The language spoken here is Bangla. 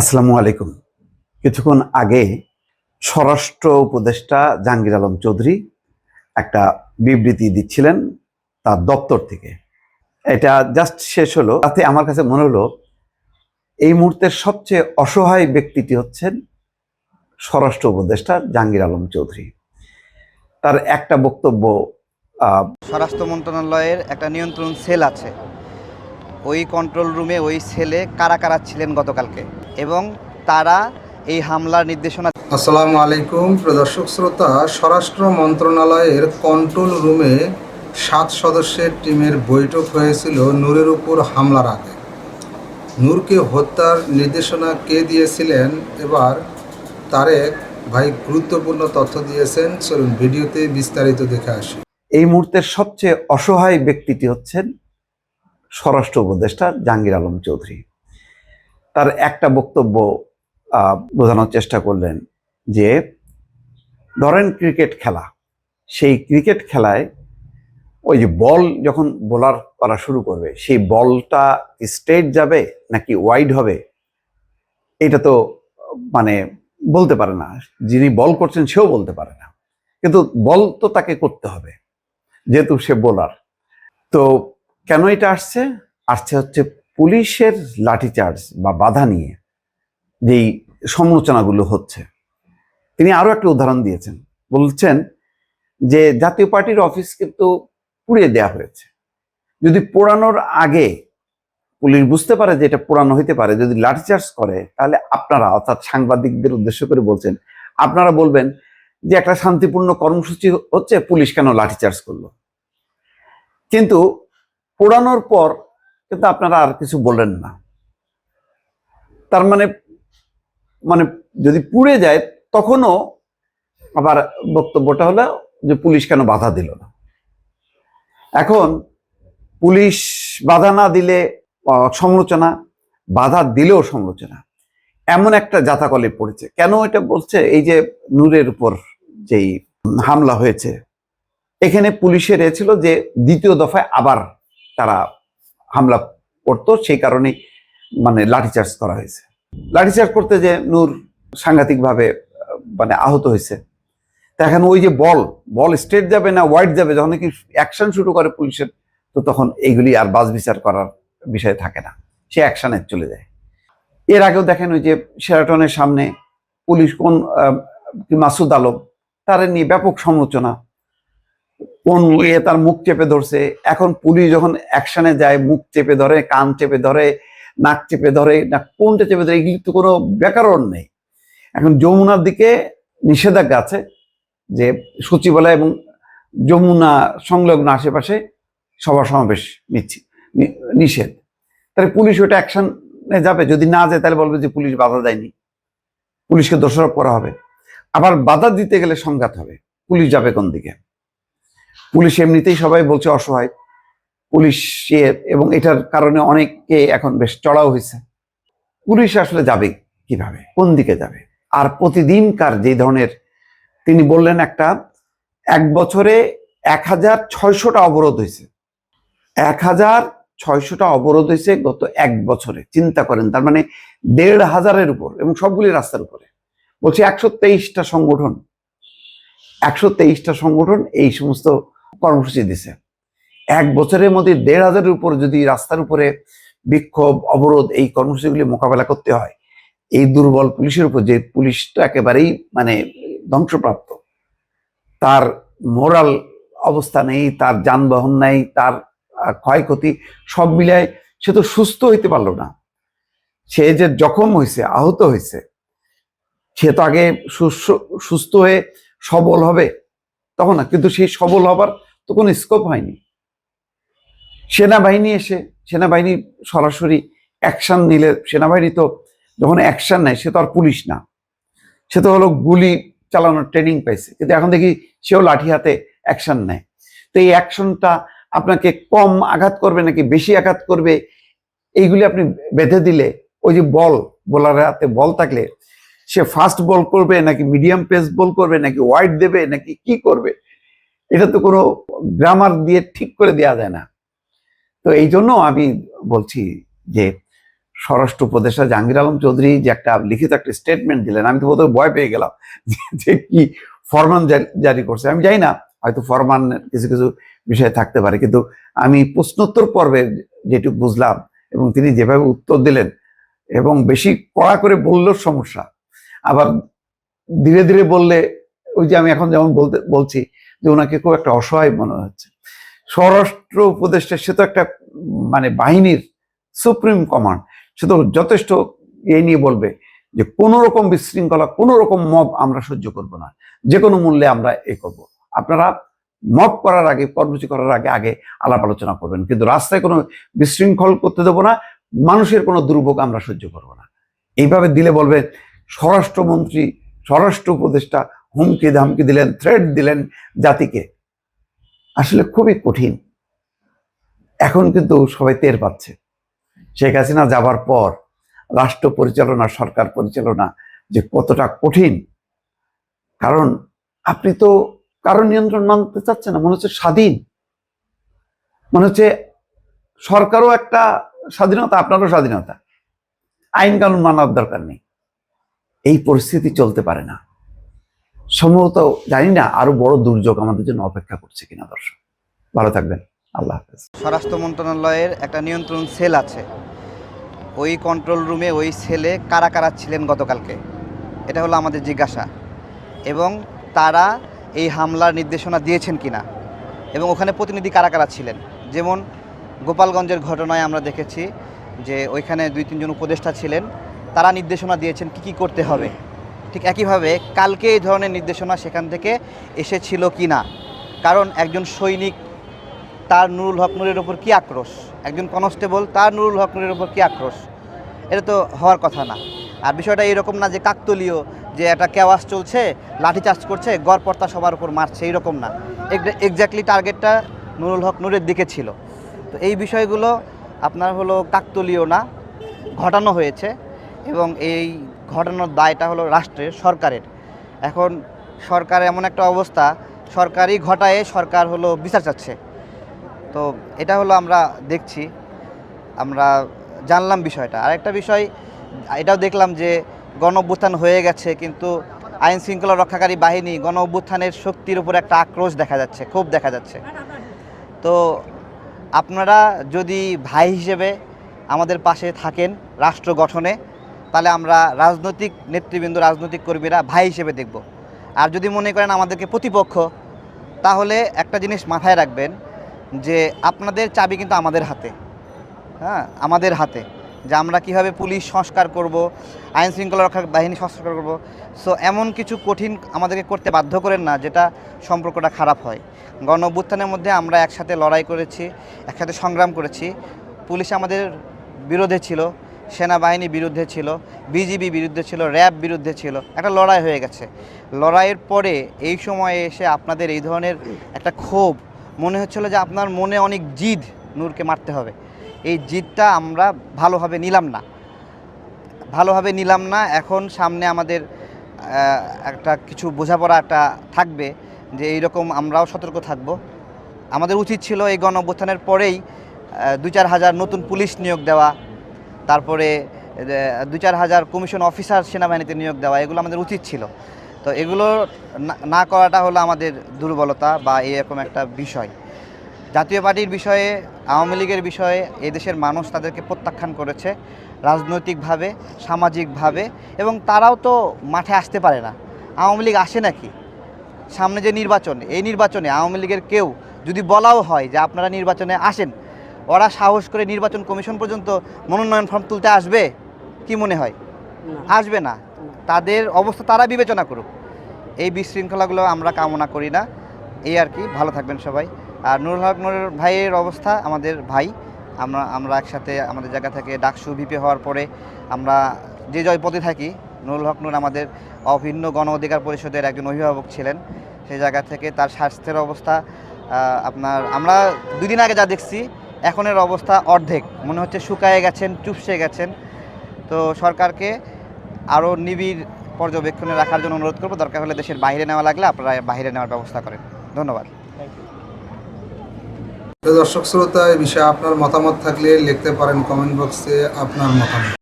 আসসালামু আলাইকুম। কিছুক্ষণ আগে স্বরাষ্ট্র উপদেষ্টা জাহাঙ্গীর আলম চৌধুরী একটা বিবৃতি দিচ্ছিলেন তার দপ্তর থেকে। এটা জাস্ট শেষ হলো। তাতে আমার কাছে মনে হলো, এই মুহূর্তের সবচেয়ে অসহায় ব্যক্তিটি হচ্ছেন স্বরাষ্ট্র উপদেষ্টা জাহাঙ্গীর আলম চৌধুরী। তার একটা বক্তব্য স্বরাষ্ট্র মন্ত্রণালয়ের একটা নিয়ন্ত্রণ সেল আছে। ওই কন্ট্রোল রুমে ওই সেলে কারা কারা ছিলেন গতকালকে? এবং তারা এই হামলার নির্দেশনা আসসালামু আলাইকুম প্রদর্শক শ্রোতা স্বরাষ্ট্র মন্ত্রণালয়ের কন্ট্রোল রুমে সাত সদস্যের টিমের বৈঠক হয়েছিল নূরের উপর হামলার আগে। নূরকে হত্যার নির্দেশনা কে দিয়েছিলেন? এবার তারেক ভাই গুরুত্বপূর্ণ তথ্য দিয়েছেন। চলুন ভিডিওতে বিস্তারিত দেখে আসি। এই মুহূর্তের সবচেয়ে অসহায় ব্যক্তিটি হচ্ছেন স্বরাষ্ট্র উপদেষ্টা জাহাঙ্গীর আলম চৌধুরী। তার একটা বক্তব্য বোঝানোর চেষ্টা করলেন যে, ধরেন ক্রিকেট খেলা, সেই ক্রিকেট খেলায় ওই যে বল যখন বোলার করা শুরু করবে, সেই বলটা স্ট্রেট যাবে নাকি ওয়াইড হবে? এটা তো মানে বলতে পারে না। যিনি বল করছেন সেও বলতে পারে না। কিন্তু বল তো তাকে করতে হবে, যেহেতু সে বোলার। তো কেন এটা আসছে? আসছে হচ্ছে পুলিশের লাঠিচার্জ বা বাধা নিয়ে যেই সমালোচনাগুলো হচ্ছে, তিনি আরও একটা উদাহরণ দিয়েছেন। বলছেন যে জাতীয় পার্টির অফিস কিন্তু পুড়িয়ে দেয়া হয়েছে। যদি পোড়ানোর আগে পুলিশ বুঝতে পারে যে এটা পোড়ানো হইতে পারে, যদি লাঠিচার্জ করে, তাহলে আপনারা, অর্থাৎ সাংবাদিকদের উদ্দেশ্য করে বলছেন, আপনারা বলবেন যে একটা শান্তিপূর্ণ কর্মসূচি হচ্ছে, পুলিশ কেন লাঠিচার্জ করল? কিন্তু পোড়ানোর পর কিন্তু আপনারা আর কিছু বললেন না। তার মানে মানে যদি পুড়ে যায়, তখনও আবার বক্তব্যটা হলো যে পুলিশ কেন বাধা দিল না। এখন পুলিশ বাধা না দিলে সমালোচনা, বাধা দিলেও সমালোচনা। এমন একটা জাতাকলে পড়েছে। কেন এটা বলছে? এই যে নূরের উপর যেই হামলা হয়েছে, এখানে পুলিশের এ ছিল যে দ্বিতীয় দফায় আবার তারা হামলা করতো, সেই কারণে মানে লাঠিচার্জ করা হয়েছে। লাঠিচার্জ করতে যে নূর সাংঘাতিকভাবে মানে আহত হয়েছে। এখন ওই যে বল বল স্ট্রেট যাবে না ওয়াইড যাবে, যখন কি অ্যাকশন শুরু করে পুলিশের, তো তখন এইগুলি আর বাস বিচার করার বিষয় থাকে না। সে অ্যাকশনে চলে যায়। এর আগেও দেখেন ওই যে শেরাটনের সামনে পুলিশ কোন মাসুদ আলম, তার নিয়ে ব্যাপক সমালোচনা কোন ইয়ে তার মুখ চেপে ধরছে? এখন পুলিশ যখন অ্যাকশনে যায়, মুখ চেপে ধরে, কান চেপে ধরে, নাক চেপে ধরে, না কোনটা চেপে ধরে, এগুলি তো কোনো ব্যাকরণ নেই। এখন যমুনার দিকে নিষেধাজ্ঞা আছে যে সচিবালয় এবং যমুনা সংলগ্ন আশেপাশে সভা সমাবেশ নিচ্ছি নিষেধ। তাহলে পুলিশ ওটা অ্যাকশনে যাবে? যদি না যায়, তাহলে বলবে যে পুলিশ বাধা দেয়নি। পুলিশকে দোষারোপ করা হবে। আবার বাধা দিতে গেলে সংঘাত হবে। পুলিশ যাবে কোন দিকে? পুলিশ এমনিতেই সবাই বলছে অসহায়। পুলিশ এবং এটার কারণে অনেককে এখন বেশ চড়াও হয়েছে। পুলিশ আসলে যাবে কীভাবে? কোন দিকে যাবে? আর প্রতিদিনকার যে ধরনের তিনি বললেন একটা, এক বছরে এক হাজার ছয়শটা অবরোধ হয়েছে। এক হাজার ছয়শটা অবরোধ হয়েছে গত এক বছরে। চিন্তা করেন, তার মানে দেড় হাজারের উপর এবং সবগুলি রাস্তার উপরে। বলছি একশো তেইশটা সংগঠন। একশো তেইশটা সংগঠন এই সমস্ত কর্মসূচি দিছে। এক বছরের মধ্যে দেড় হাজারের উপর যদি রাস্তার উপরে বিক্ষোভ, অবরোধ এই কর্মসূচিগুলি মোকাবেলা করতে হয়, এই দুর্বল পুলিশের উপর যে পুলিশ তো একেবারেই মানে ধ্বংসপ্রাপ্ত, তার মোরাল অবস্থা নেই, তার যানবাহন নেই, তার ক্ষয়ক্ষতি সব মিলায় সে তো সুস্থ হইতে পারল না। সে যে জখম হয়েছে আহত হয়েছে সে তো আগে সুস্থ হয়ে সবল হবে। তখন না, কিন্তু সেই সবল হবার তো কোনো স্কোপ হয়নি। সেনাবাহিনী এসে, সেনাবাহিনী সরাসরি অ্যাকশন নিলে, সেনাবাহিনী তো যখন অ্যাকশন নেয়, সে তো আর পুলিশ না। সে তো হলো গুলি চালানোর ট্রেনিং পাইছে। কিন্তু এখন দেখি সেও লাঠি হাতে অ্যাকশন নেয়। তো এই অ্যাকশনটা আপনাকে কম আঘাত করবে নাকি বেশি আঘাত করবে, এইগুলি আপনি বেঁধে দিলে, ওই যে বল, বোলারের হাতে বল থাকলে সে ফাস্ট বল করবে, নাকি মিডিয়াম পেস বল করবে, নাকি ওয়াইড দেবে, নাকি কি করবে? এটা তো কোনো গ্রামার দিয়ে ঠিক করে দেওয়া যায় না। তো এই জন্য আমি বলছি যে, স্বরাষ্ট্র উপদেষ্টা জাহাঙ্গীর আলম চৌধুরী যে একটা লিখিত একটা স্টেটমেন্ট দিলেন, আমি তো বোধহয় ভয় পেয়ে গেলাম যে- কি ফরমান জারি- করছে। আমি জানি না, হয়তো ফরমান কিছু কিছু বিষয় থাকতে পারে, কিন্তু আমি প্রশ্নোত্তর পর্বে যেটুকু বুঝলাম, এবং তিনি যেভাবে উত্তর দিলেন, এবং বেশি কড়া করে বললেও সমস্যা। আবার ধীরে ধীরে বললে, ওই যে আমি এখন যেমন বলতে, বলছি যে ওনাকে খুব একটা অসহায় মনে হচ্ছে। স্বরাষ্ট্র উপদেষ্টা, সে তো একটা মানে বাহিনীর সুপ্রিম কমান্ড, সে তো যথেষ্ট এ নিয়ে বলবে যে কোনো রকম বিশৃঙ্খলা কোনো রকম মব আমরা সহ্য করব না। যে কোনো মূল্যে আমরা এ করব। আপনারা মব করার আগে, কর্মসূচি করার আগে আগে আলাপ আলোচনা করবেন। কিন্তু রাস্তায় কোনো বিশৃঙ্খল করতে দেবো না, মানুষের কোনো দুর্ভোগ আমরা সহ্য করব না। এইভাবে দিলে বলবে স্বরাষ্ট্রমন্ত্রী, স্বরাষ্ট্র উপদেষ্টা হুমকি ধামকি দিলেন থ্রেড দিলেন জাতিকে। আসলে খুবই কঠিন। এখন কিন্তু সবাই টের পাচ্ছে। শেখ হাসিনা যাবার পর রাষ্ট্র পরিচালনা, সরকার পরিচালনা যে কতটা কঠিন। কারণ আপনি তো কারও নিয়ন্ত্রণ মানতে চাচ্ছেন না, মনে হচ্ছে স্বাধীন। মনে হচ্ছে সরকারও একটা স্বাধীনতা, আপনারও স্বাধীনতা। আইন কানুন মানার দরকার নেই। এই পরিস্থিতি চলতে পারে না। সম্ভবত জানি না আরও বড় দুর্যোগ আমাদের জন্য অপেক্ষা করছে কিনা দর্শক। ভালো থাকবেন। আল্লাহ হাফেজ। স্বরাষ্ট্র মন্ত্রণালয়ের একটা নিয়ন্ত্রণ সেল আছে। ওই কন্ট্রোল রুমে ওই সেলে কারা কারা ছিলেন গতকালকে? এটা হলো আমাদের জিজ্ঞাসা। এবং তারা এই হামলার নির্দেশনা দিয়েছেন কিনা? এবং ওখানে প্রতিনিধি কারা কারা ছিলেন? যেমন গোপালগঞ্জের ঘটনায় আমরা দেখেছি যে ওইখানে দুই তিনজন উপদেষ্টা ছিলেন। তারা নির্দেশনা দিয়েছেন কি কি করতে হবে। ঠিক একইভাবে কালকে এই ধরনের নির্দেশনা সেখান থেকে এসেছিল কি না? কারণ একজন সৈনিক তার নুরুল হক নুরের ওপর কী আক্রোশ? একজন কনস্টেবল তার নুরুল হক নুরের ওপর কী আক্রোশ? এটা তো হওয়ার কথা না। আর বিষয়টা এরকম না যে কাকতলীয় যে একটা কেওয়াস চলছে, লাঠি চার্জ করছে গড়পর্তা সবার উপর মারছে এইরকম না। এক্স্যাক্টলি টার্গেটটা নুরুল হক নুরের দিকে ছিল। তো এই বিষয়গুলো আপনার হলো কাকতলীয় না, ঘটানো হয়েছে। এবং এই ঘটানোর দায়টা হলো রাষ্ট্রের, সরকারের। এখন সরকার এমন একটা অবস্থা, সরকারই ঘটায় সরকার হলো বিচার চাচ্ছে। তো এটা হলো আমরা দেখছি, আমরা জানলাম বিষয়টা। আরেকটা বিষয়, এটাও দেখলাম যে গণ অভ্যুত্থান হয়ে গেছে, কিন্তু আইন শৃঙ্খলা রক্ষাকারী বাহিনী গণ অভ্যুত্থানের শক্তির উপর একটা আক্রোশ দেখা যাচ্ছে খুব দেখা যাচ্ছে। তো আপনারা যদি ভাই হিসেবে আমাদের পাশে থাকেন রাষ্ট্র গঠনে তাহলে আমরা রাজনৈতিক নেতৃবৃন্দ, রাজনৈতিক কর্মীরা ভাই হিসেবে দেখব। আর যদি মনে করেন আমাদেরকে প্রতিপক্ষ, তাহলে একটা জিনিস মাথায় রাখবেন যে আপনাদের চাবি কিন্তু আমাদের হাতে। হ্যাঁ আমাদের হাতে। যে আমরা কীভাবে পুলিশ সংস্কার করব, আইন শৃঙ্খলা রক্ষা বাহিনী সংস্কার করব। সো এমন কিছু কঠিন আমাদেরকে করতে বাধ্য করেন না যেটা সম্পর্কটা খারাপ হয়। গণ অভ্যুত্থানের মধ্যে আমরা একসাথে লড়াই করেছি, একসাথে সংগ্রাম করেছি। পুলিশ আমাদের বিরোধে ছিল। সেনাবাহিনী বিরুদ্ধে ছিল, বিজিবি বিরুদ্ধে ছিল, র্যাব বিরুদ্ধে ছিল, একটা লড়াই হয়ে গেছে। লড়াইয়ের পরে এই সময়ে এসে আপনাদের এই ধরনের একটা ক্ষোভ, মনে হচ্ছিল যে আপনার মনে অনেক জিদ নূরকে মারতে হবে। এই জিদটা আমরা ভালোভাবে নিলাম না। ভালোভাবে নিলাম না, এখন সামনে আমাদের একটা কিছু বোঝাপড়া একটা থাকবে যে এইরকম আমরাও সতর্ক থাকব। আমাদের উচিত ছিল এই গণ অভ্যুত্থানের পরেই দু চার হাজার নতুন পুলিশ নিয়োগ দেওয়া তারপরে দু চার হাজার কমিশন অফিসার সেনাবাহিনীতে নিয়োগ দেওয়া, এগুলো আমাদের উচিত ছিল। তো এগুলো না- করাটা হলো আমাদের দুর্বলতা বা এরকম একটা বিষয়। জাতীয় পার্টির বিষয়ে, আওয়ামী লীগের বিষয়ে এদেশের মানুষ তাদেরকে প্রত্যাখ্যান করেছে রাজনৈতিকভাবে, সামাজিকভাবে এবং তারাও তো মাঠে আসতে পারে না। আওয়ামী লীগ আসে নাকি? সামনে যে নির্বাচন, এই নির্বাচনে আওয়ামী লীগের কেউ যদি বলাও হয় যে আপনারা নির্বাচনে আসেন ওরা সাহস করে নির্বাচন কমিশন পর্যন্ত মনোনয়ন ফর্ম তুলতে আসবে? কি মনে হয়? আসবে না। তাদের অবস্থা তারা বিবেচনা করুক। এই বিশৃঙ্খলাগুলো আমরা কামনা করি না। এই আর কি। ভালো থাকবেন সবাই। আর নুরুল হক নুরের ভাইয়ের অবস্থা আমাদের ভাই। আমরা আমরা একসাথে আমাদের জায়গা থেকে ডাকসু ভিপি হওয়ার পরে আমরা যে জয় পদে থাকি নুরুল হক নূর আমাদের অভিন্ন গণ অধিকার পরিষদের একজন অভিভাবক ছিলেন। সেই জায়গা থেকে তার স্বাস্থ্যের অবস্থা আপনার আমরা দুদিন আগে যা দেখছি এখনের অবস্থা অর্ধেক। মনে হচ্ছে শুকায়ে গেছেন চুপসে গেছেন। তো সরকারকে আরও নিবিড় পর্যবেক্ষণে রাখার জন্য অনুরোধ করব। দরকার হলে দেশের বাইরে নেওয়া লাগলে আপনারা বাইরে নেওয়ার ব্যবস্থা করেন। ধন্যবাদ। দর্শক শ্রোতা এই বিষয়ে আপনার মতামত থাকলে লিখতে পারেন কমেন্ট বক্সে আপনার মতামত।